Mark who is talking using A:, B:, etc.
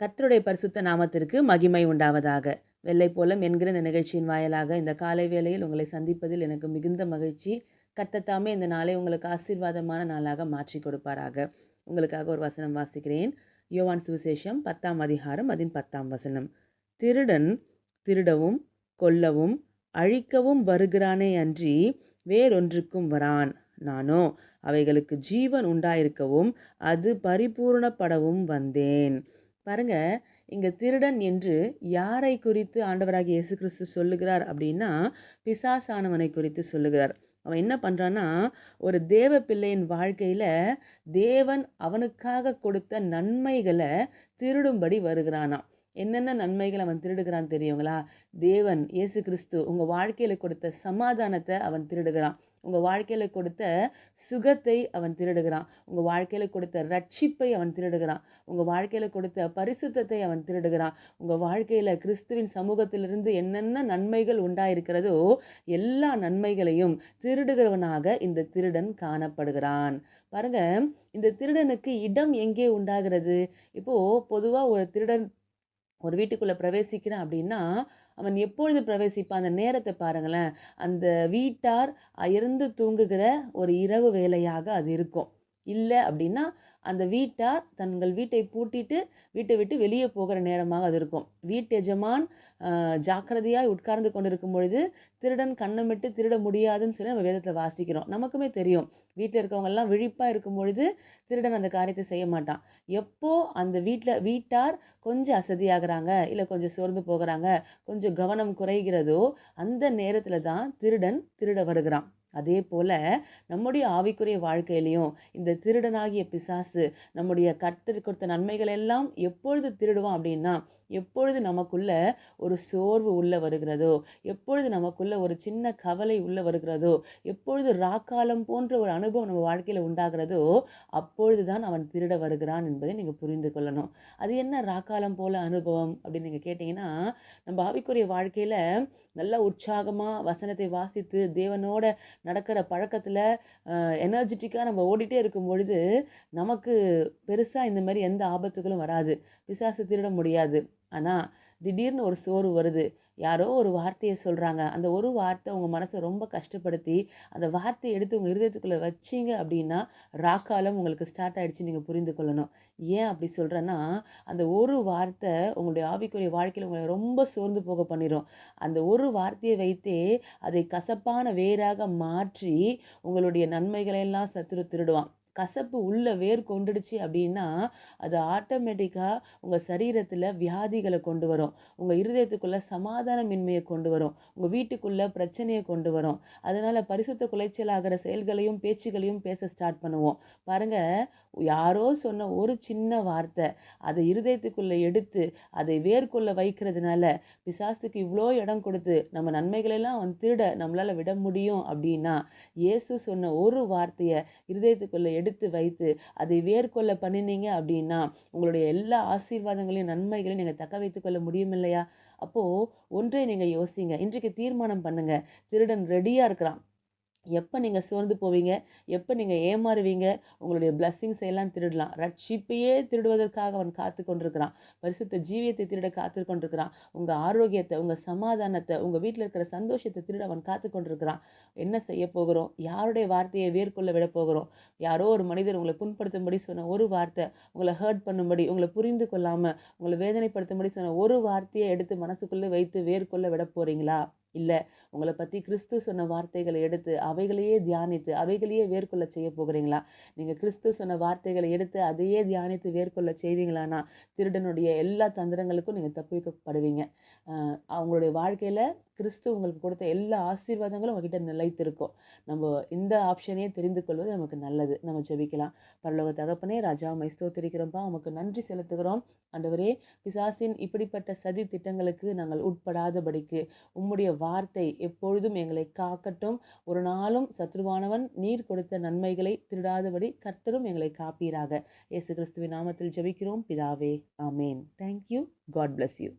A: கர்த்தருடைய பரிசுத்த நாமத்திற்கு மகிமை உண்டாவதாக. வெள்ளை போலம் என்கிற இந்த நிகழ்ச்சியின் வாயிலாக இந்த காலை வேளையில் உங்களை சந்திப்பதில் எனக்கு மிகுந்த மகிழ்ச்சி. கர்த்தத்தாமே இந்த நாளை உங்களுக்கு ஆசீர்வாதமான நாளாக மாற்றி கொடுப்பாராக. உங்களுக்காக ஒரு வசனம் வாசிக்கிறேன். யோவான் சுவிசேஷம் பத்தாம் அதிகாரம் அதன் பத்தாம் வசனம். திருடன் திருடவும் கொல்லவும் அழிக்கவும் வருகிறானே அன்றி வேறொன்றுக்கும் வரான் நானோ. அவைகளுக்கு ஜீவன் உண்டாயிருக்கவும் அது பரிபூர்ணப்படவும் வந்தேன். பாருங்க இங்க திருடன் என்று யாரை குறித்து ஆண்டவராகிய இயேசு கிறிஸ்து சொல்லுகிறார் அப்படின்னா பிசாசானவனை குறித்து சொல்லுகிறார். அவன் என்ன பண்ணுறான்னா ஒரு தேவ பிள்ளையின் வாழ்க்கையில் தேவன் அவனுக்காக கொடுத்த நன்மைகளை திருடும்படி வருகிறானான் என்னென்ன நன்மைகள் அவன் திருடுகிறான் தெரியுங்களா? தேவன் இயேசு கிறிஸ்து உங்கள் வாழ்க்கையில் கொடுத்த சமாதானத்தை அவன் திருடுகிறான். உங்கள் வாழ்க்கையில் கொடுத்த சுகத்தை அவன் திருடுகிறான். உங்கள் வாழ்க்கையில் கொடுத்த ரட்சிப்பை அவன் திருடுகிறான். உங்கள் வாழ்க்கையில் கொடுத்த பரிசுத்தத்தை அவன் திருடுகிறான். உங்கள் வாழ்க்கையில் கிறிஸ்துவின் சமூகத்திலிருந்து என்னென்ன நன்மைகள் உண்டாயிருக்கிறதோ எல்லா நன்மைகளையும் திருடுகிறவனாக இந்த திருடன் காணப்படுகிறான். பாருங்க இந்த திருடனுக்கு இடம் எங்கே உண்டாகிறது? இப்போது பொதுவாக ஒரு திருடன் ஒரு வீட்டுக்குள்ளே பிரவேசிக்கிறான் அப்படின்னா அவன் எப்பொழுது பிரவேசிப்பான்? அந்த நேரத்தை பாருங்களேன். அந்த வீட்டார் அயர்ந்து தூங்குகிற ஒரு இரவு வேலையாக அது இருக்கும். இல்லை அப்படின்னா அந்த வீட்டார் தங்கள் வீட்டை பூட்டிட்டு வீட்டை விட்டு வெளியே போகிற நேரமாக அது இருக்கும். வீட்டு எஜமான் ஜாக்கிரதையாக உட்கார்ந்து கொண்டிருக்கும் பொழுது திருடன் கண்ணமிட்டு திருட முடியாதுன்னு சொல்லி நம்ம வேதத்தில் வாசிக்கிறோம். நமக்குமே தெரியும். வீட்டில் இருக்கவங்கெல்லாம் விழிப்பாக இருக்கும் பொழுது திருடன் அந்த காரியத்தை செய்ய மாட்டான். எப்போ அந்த வீட்டில் வீட்டார் கொஞ்சம் அசதியாகிறாங்க இல்லை கொஞ்சம் சோர்ந்து போகிறாங்க கொஞ்சம் கவனம் குறைகிறதோ அந்த நேரத்தில் தான் திருடன் திருட வருகிறான். அதே போல் நம்முடைய ஆவிக்குரிய வாழ்க்கையிலையும் இந்த திருடனாகிய பிசாசு நம்முடைய கர்த்தர் கொடுத்த நன்மைகள் எல்லாம் எப்பொழுது திருடுவான் அப்படின்னா எப்பொழுது நமக்குள்ள ஒரு சோர்வு உள்ளே வருகிறதோ எப்பொழுது நமக்குள்ள ஒரு சின்ன கவலை உள்ளே வருகிறதோ எப்பொழுது ராக்காலம் போன்ற ஒரு அனுபவம் நம்ம வாழ்க்கையில் உண்டாகிறதோ அப்பொழுது தான் அவன் திருட வருகிறான் என்பதை நீங்கள் புரிந்து கொள்ளணும். அது என்ன ராக்காலம் போல அனுபவம் அப்படின்னு நீங்கள் கேட்டிங்கன்னா நம்ம ஆவிக்குரிய வாழ்க்கையில் நல்லா உற்சாகமாக வசனத்தை வாசித்து தேவனோட நடக்கிற பழக்கத்தில் எனர்ஜெட்டிக்காக நம்ம ஓடிட்டே இருக்கும் பொழுது நமக்கு பெருசாக இந்த மாதிரி எந்த ஆபத்துகளும் வராது. பிசாசு திருட முடியாது. ஆனால் திடீர்னு ஒரு சோறு வருது. யாரோ ஒரு வார்த்தையை சொல்கிறாங்க அந்த ஒரு வார்த்தை உங்கள் மனசை ரொம்ப கஷ்டப்படுத்தி அந்த வார்த்தையை எடுத்து உங்கள் இருதயத்துக்குள்ளே வச்சிங்க அப்படின்னா ராக்காலம் உங்களுக்கு ஸ்டார்ட் ஆகிடுச்சு நீங்கள் புரிந்து கொள்ளணும். ஏன் அப்படி சொல்கிறேன்னா அந்த ஒரு வார்த்தை உங்களுடைய ஆவிக்குரிய வாழ்க்கையில் உங்களை ரொம்ப சோர்ந்து போக பண்ணிடும் அந்த ஒரு வார்த்தையை வைத்தே அதை கசப்பான வேராக மாற்றி உங்களுடைய நன்மைகளையெல்லாம் சத்துரு திருடுவான். கசப்பு உள்ளே வேர் கொண்டுடுச்சு அப்படின்னா அது ஆட்டோமேட்டிக்காக உங்கள் சரீரத்தில் வியாதிகளை கொண்டு வரும். உங்கள் இருதயத்துக்குள்ளே சமாதானமின்மையை கொண்டு வரும். உங்கள் வீட்டுக்குள்ளே பிரச்சனையை கொண்டு வரும். அதனால் பரிசுத்த குலைச்சல் ஆகிற செயல்களையும் பேச்சுகளையும் பேச ஸ்டார்ட் பண்ணுவோம். பாருங்கள் யாரோ சொன்ன ஒரு சின்ன வார்த்தை அதை இருதயத்துக்குள்ளே எடுத்து அதை வேர்க்குள்ளே வைக்கிறதுனால பிசாசுக்கு இவ்வளோ இடம் கொடுத்து நம்ம நன்மைகளெல்லாம் அவன் திருட நம்மளால் விட முடியும் அப்படின்னா இயேசு சொன்ன ஒரு வார்த்தையை இருதயத்துக்குள்ளே எடுத்து வைத்து அதை வேர்கொள்ள பண்ணினீங்க அப்படின்னா உங்களுடைய எல்லா ஆசீர்வாதங்களையும் நன்மைகளையும் நீங்கள் தக்க வைத்துக்கொள்ள முடியும் இல்லையா? அப்போது ஒன்றை நீங்கள் யோசிங்க. இன்றைக்கு தீர்மானம் பண்ணுங்கள் திருடன் ரெடியாக இருக்கிறான். எப்போ நீங்கள் சோர்ந்து போவீங்க? எப்போ நீங்கள் ஏமாறுவீங்க? உங்களுடைய பிளஸ்ஸிங்ஸ் எல்லாம் திருடலாம். ரட்சிப்பையே திருடுவதற்காக அவன் காத்து கொண்டிருக்கிறான். பரிசுத்த ஜீவியத்தை திருட காத்து கொண்டிருக்கிறான். உங்கள் ஆரோக்கியத்தை உங்கள் சமாதானத்தை உங்கள் வீட்டில் இருக்கிற சந்தோஷத்தை திருட அவன் காத்து கொண்டிருக்கிறான். என்ன செய்ய போகிறோம்? யாருடைய வார்த்தையை வேர்கொள்ள விட போகிறோம்? யாரோ ஒரு மனிதர் உங்களை புண்படுத்தும்படி சொன்ன ஒரு வார்த்தை உங்களை ஹர்ட் பண்ணும்படி உங்களை புரிந்து கொள்ளாமல் உங்களை வேதனைப்படுத்தும்படி சொன்ன ஒரு வார்த்தையை எடுத்து மனசுக்குள்ளே வைத்து வேர்கொள்ள விட போகிறீங்களா இல்லை. உங்களை பற்றி கிறிஸ்து சொன்ன வார்த்தைகளை எடுத்து அவைகளையே தியானித்து அவைகளையே வேர்கொள்ள செய்ய போகிறீங்களா? நீங்கள் கிறிஸ்து சொன்ன வார்த்தைகளை எடுத்து அதையே தியானித்து வேர்கொள்ள செய்வீங்களானா திருடனுடைய எல்லா தந்திரங்களுக்கும் நீங்கள் தப்பிக்கப்படுவீங்க அவங்களுடைய வாழ்க்கையில் கிறிஸ்து உங்களுக்கு கொடுத்த எல்லா ஆசீர்வாதங்களும் உங்ககிட்ட நிலைத்திருக்கும். நம்ம இந்த ஆப்ஷனையே தெரிந்து கொள்வது நமக்கு நல்லது. நம்ம ஜெபிக்கலாம். பரலோக தகப்பனே ராஜா மைஸ்தோத்திரிக்கிறோம்ப்பா உமக்கு நன்றி செலுத்துகிறோம். ஆண்டவரே பிசாசின் இப்படிப்பட்ட சதி திட்டங்களுக்கு நாங்கள் உட்படாதபடிக்கு உம்முடைய வார்த்தை எப்பொழுதும் எங்களை காக்கட்டும். ஒரு நாளும் சத்ருவானவன் நீர் கொடுத்த நன்மைகளை திருடாதபடி கர்த்தரும் எங்களை காப்பீராக. இயேசு கிறிஸ்துவின் நாமத்தில் ஜெபிக்கிறோம். பிதாவே ஆமேன். Thank you God bless you